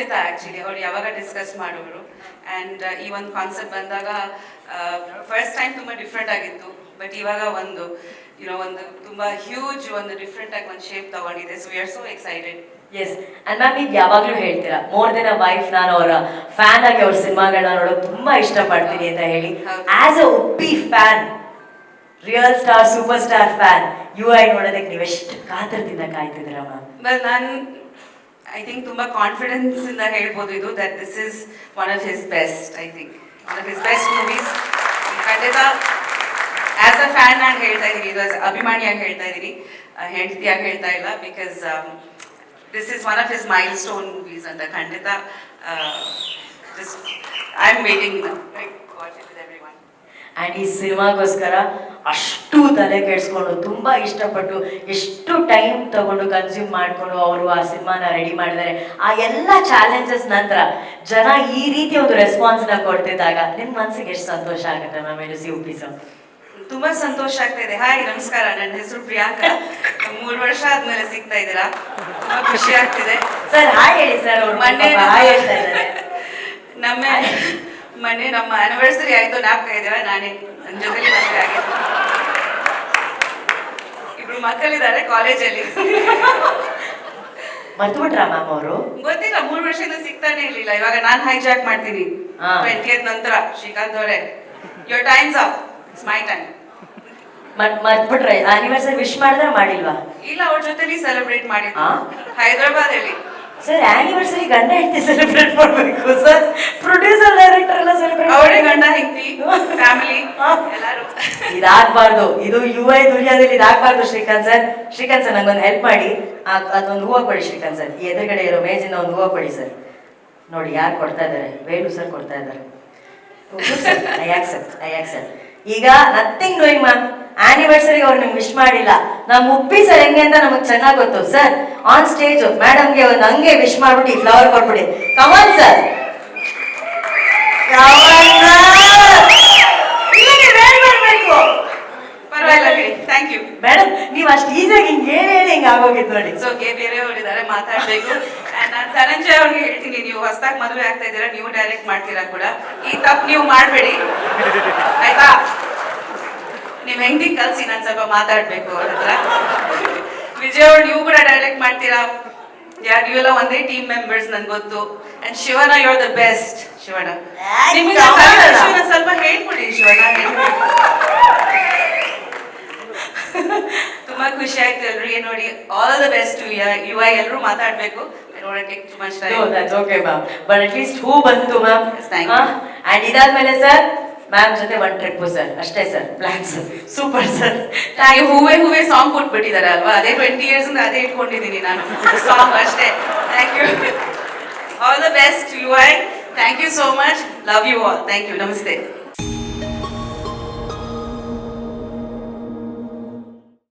ಖಂಡಿತ ಆ್ಯಕ್ಚುಲಿ ಅವ್ರು ಯಾವಾಗ ಡಿಸ್ಕಸ್ ಮಾಡೋರು. ಆ್ಯಂಡ್ ಈ ಒಂದು ಕಾನ್ಸೆಪ್ಟ್ ಬಂದಾಗ ಫಸ್ಟ್ ಟೈಮ್ ತುಂಬ ಡಿಫ್ರೆಂಟ್ ಆಗಿತ್ತು. ಬಟ್ ಇವಾಗ ಒಂದು ಯುನೋ ಒಂದು ತುಂಬ ಹ್ಯೂಜ್ ಒಂದು ಡಿಫ್ರೆಂಟ್ ಆಗಿ ಒಂದು ಶೇಪ್ ತಗೊಂಡಿದೆ. So we are so excited as and ma'am ನೀವು ಯಾವಾಗಲೂ ಹೇಳ್ತೀರಾ ಮೋರ್ ದೆನ್ ಅ ವೈಫ್ ನಾನು ಅವರ ಫ್ಯಾನ್ ಆಗಿ ಅವ್ರ ಸಿನಿಮಾಗಳನ್ನ ನೋಡೋದು ತುಂಬಾ ಇಷ್ಟಪಡ್ತೀನಿ ಅಂತ ಹೇಳಿ. As a Uppi fan real star super star fan U I ನೋಡೋದಕ್ಕೆ ನೀವು ಎಷ್ಟು ಕಾತರದಿಂದ ಕಾಯ್ತಿದ್ದೀರಾ ಮ್ಯಾಮ್ ಬಟ್ ನಾನು ಐ ಥಿಂಕ್ ತುಂಬ ಕಾನ್ಫಿಡೆನ್ಸಿಂದ ಹೇಳ್ಬೋದು ಇದು that this is one of his best I think one of his best movies ಖಂಡಿತ ಆ್ಯಸ್ ಅ ಫ್ಯಾನ್ ಆಗಿ ಹೇಳ್ತಾ ಇದ್ದೀನಿ ಇದು ಆಸ್ ಅಭಿಮಾನಿಯಾಗಿ ಹೇಳ್ತಾ ಇದ್ದೀನಿ ಹೆಂಡತಿಯಾಗಿ ಹೇಳ್ತಾ ಇಲ್ಲ because this is one of his milestone movies ಅಂತ ಖಂಡಿತ ಐ ಆಮ್ ವೇಟಿಂಗ್ ಆ್ಯಂಡ್ ಈ ಸಿನಿಮಾಗೋಸ್ಕರ ಅಷ್ಟು ತಲೆ ಕೆಡಿಸ್ಕೊಂಡು ತುಂಬ ಇಷ್ಟಪಟ್ಟು ಎಷ್ಟು ಟೈಮ್ ತಗೊಂಡು ಕನ್ಸ್ಯೂಮ್ ಮಾಡ್ಕೊಂಡು ಅವರು ಆ ಸಿನಿಮಾನ ರೆಡಿ ಮಾಡಿದ್ದಾರೆ. ಆ ಎಲ್ಲ ಚಾಲೆಂಜಸ್ ನಂತರ ಜನ ಈ ರೀತಿ ಒಂದು ರೆಸ್ಪಾನ್ಸ್ನ ಕೊಡ್ತಿದ್ದಾಗ ನಿಮ್ಮ ಮನಸ್ಸಿಗೆ ಎಷ್ಟು ಸಂತೋಷ ಆಗುತ್ತೆ ಮ್ಯಾಮ್ ಇದು ಸಿ? ತುಂಬಾ ಸಂತೋಷ ಆಗ್ತಾ ಇದೆ. ಹಾಯ್ ನಮಸ್ಕಾರ. ನನ್ನ ಹೆಸರು ಪ್ರಿಯಾಂಕಾ. ಮೂರು ವರ್ಷ ಆದ್ಮೇಲೆ ಸಿಗ್ತಾ ಇದ್ದೀರಾ? ತುಂಬಾ ಖುಷಿ ಆಗ್ತಿದೆ. ಸರ್ ಹಾಯ್ ಹೇಳಿ ಸರ್ ಅವ್ರು ಮೊನ್ನೆ ನಮ್ಮ ಮೊನ್ನೆ ನಮ್ಮ ಆನಿವರ್ಸರಿ ಆಯ್ತು. ನಾಲ್ಕು ಇದ್ದೇವೆ. ನಾನೇ ನನ್ನ ಜೊತೆ ಮದುವೆ ಮಕ್ಕಳಿದ್ದಾರೆ ಕಾಲೇಜಲ್ಲಿ. ಮರ್ತ್ಬಿಟ್ರಾ ಮ್ಯಾಮ್ ಅವರು? ಗೊತ್ತಿಲ್ಲ ಮೂರು ವರ್ಷದಿಂದ ಸಿಗ್ತಾನೆ ಇರ್ಲಿಲ್ಲ. ಇವಾಗ ನಾನು ಹೈಜಾಕ್ ಮಾಡ್ತೀನಿ. ಹಾ. ಟ್ವೆಂಟಿ ನಂತರ ಶ್ರೀಕಾಂತ್ ಅವರೇ. Your times of it's my time ಮತ್ ಮರ್ತ್ಬಿಟ್ರೆ ಆನಿವರ್ಸರಿ ವಿಶ್ ಮಾಡಿದ್ರೆ ಮಾಡಿಲ್ವಾ? ಇಲ್ಲ ಅವ್ರ ಜೊತೆಲಿ ಸೆಲೆಬ್ರೇಟ್ ಮಾಡಿದ್ದು. ಹಾ? ಹೈದರಾಬಾದ್ ಅಲ್ಲಿ ಸರ್ ಆನಿವರ್ಸರಿ ಗಂಡ ಹೆಂಡತಿ ಸೆಲೆಬ್ರೇಟ್ ಮಾಡಬೇಕು? ಸರ್ ಪ್ರೊಡ್ಯೂಸರ್ ಡೈರೆಕ್ಟರ್ ಎಲ್ಲ ಸೆಲೆಬ್ರೇಟ್ ಅವರೇ ಗಂಡ ಹೆಂಡತಿ ಫ್ಯಾಮಿಲಿ ಹಾ. ಎಲ್ಲರೂ ಇದಾಗಬಾರ್ದು. ಇದು ಯು ಐ ದುನಿಯಾದಲ್ಲಿ ಇದಾಗಬಾರ್ದು, ಶ್ರೀಕಾಂತ್ ಸರ್. ಶ್ರೀಕಾಂತ್ ಸರ್, ನಂಗೊಂದು ಹೆಲ್ಪ್ ಮಾಡಿ. ಅದೊಂದು ಹೂವು ಕೊಡಿ, ಶ್ರೀಕಾಂತ್ ಸರ್. ಈ ಎದುರುಗಡೆ ಇರೋ ಮೇಜಿನ ಒಂದು ಹೂವು ಕೊಡಿ, ಸರ್. ನೋಡಿ, ಯಾರು ಕೊಡ್ತಾ ಇದ್ದಾರೆ? ವೇಲು ಸರ್ ಕೊಡ್ತಾ ಇದ್ದಾರೆ. ಐ ಆಕ್ಸೆಪ್ಟ್ ಈಗ ನಥಿಂಗ್ ಡೂಯಿಂಗ್ ಮ್ಯಾಮ್ ಆನಿವರ್ಸರಿ ಅವ್ರು ನಿಮ್ಗೆ ವಿಶ್ ಮಾಡಿಲ್ಲ. ನಮ್ಮ ಉಪ್ಪಿ ಸರ್ ಹೆಂಗೆ ಅಂತ ನಮಗೆ ಚೆನ್ನಾಗಿ ಗೊತ್ತು, ಸರ್. ಆನ್ ಸ್ಟೇಜ್ ಮೇಡಮ್ಗೆ ಒಂದು ಹಂಗೆ ವಿಶ್ ಮಾಡ್ಬಿಟ್ಟು ಫ್ಲವರ್ ಕೊಟ್ಬಿಡಿ. Kamal sir thank you madam ನೀವು ಅಷ್ಟು ಈಸಿಯಾಗಿ ಹಿಂಗೆ ಹೇಳಿ ಹೇಳಿ ಹಿಂಗೆ ಆಗೋಗಿದ್ದು ನೋಡಿ. ಸೊ ಗೆ ಬೇರೆಯವರಿದ್ದಾರೆ ಮಾತಾಡ್ಬೇಕು. ಅಂಡ್ ನಾನು ಧನಂಜಯ ಅವ್ರಿಗೆ ಹೇಳ್ತೀನಿ ನೀವು ಹೊಸದಾಗಿ ಮದುವೆ ಆಗ್ತಾ ಇದ್ದೀರಾ ನೀವು ಡೈರೆಕ್ಟ್ ಮಾಡ್ತೀರಾ ಕೂಡ. ಈ ತಪ್ಪು ನೀವು ಮಾಡಬೇಡಿ. ಆಯ್ತಾ? ನೀವು ಹೆಂಗೆ ಕಲ್ಸಿ ನಾನು ಸ್ವಲ್ಪ ಮಾತಾಡ್ಬೇಕು ಅವ್ರ ಹತ್ರ. ವಿಜಯ್ ಅವ್ರು ನೀವು ಕೂಡ ಡೈರೆಕ್ಟ್ ಮಾಡ್ತೀರಾ? ಯಾರು ನೀವೆಲ್ಲ ಒಂದೇ ಟೀಮ್ ಮೆಂಬರ್ಸ್ ನನ್ಗೆ ಗೊತ್ತು. And Shivanna you are the best ಶಿವನ ನಿಮಗೆ ಶಿವನ ಸ್ವಲ್ಪ ಹೇಳ್ಬಿಡಿ ಶಿವನ ಖುಷಿ ಆಯ್ತು ಎಲ್ರಿಗೆ. ನೋಡಿ all the best U I ಎಲ್ಲರೂ ಮಾತಾಡ್ಬೇಕು. Take ma'am much at least ಹೂ ಬಂತು ಮ್ಯಾಮ್. ಅಂಡ್ ಇದಾದ್ಮೇಲೆ ಸರ್ ಮ್ಯಾಮ್ ಜೊತೆ ಒನ್ ಟ್ರಿಪ್ ಸರ್ ಅಷ್ಟೇ ಸರ್ ಪ್ಲಾನ್ಸ್ ಸೂಪರ್ ಸರ್ ನನಗೆ ಹೂವೆ ಹೂವೆ ಸಾಂಗ್ ಕೊಟ್ಬಿಟ್ಟಿದ್ದಾರೆ ಅಲ್ವಾ? ಅದೇ ಟ್ವೆಂಟಿ ಇಯರ್ಸ್ ಅದೇ ಇಟ್ಕೊಂಡಿದ್ದೀನಿ ನಾನು. ಸಾಂಗ್ ಅಷ್ಟೇ. Thank you all the best U I thank you so much love you all thank you ನಮಸ್ತೆ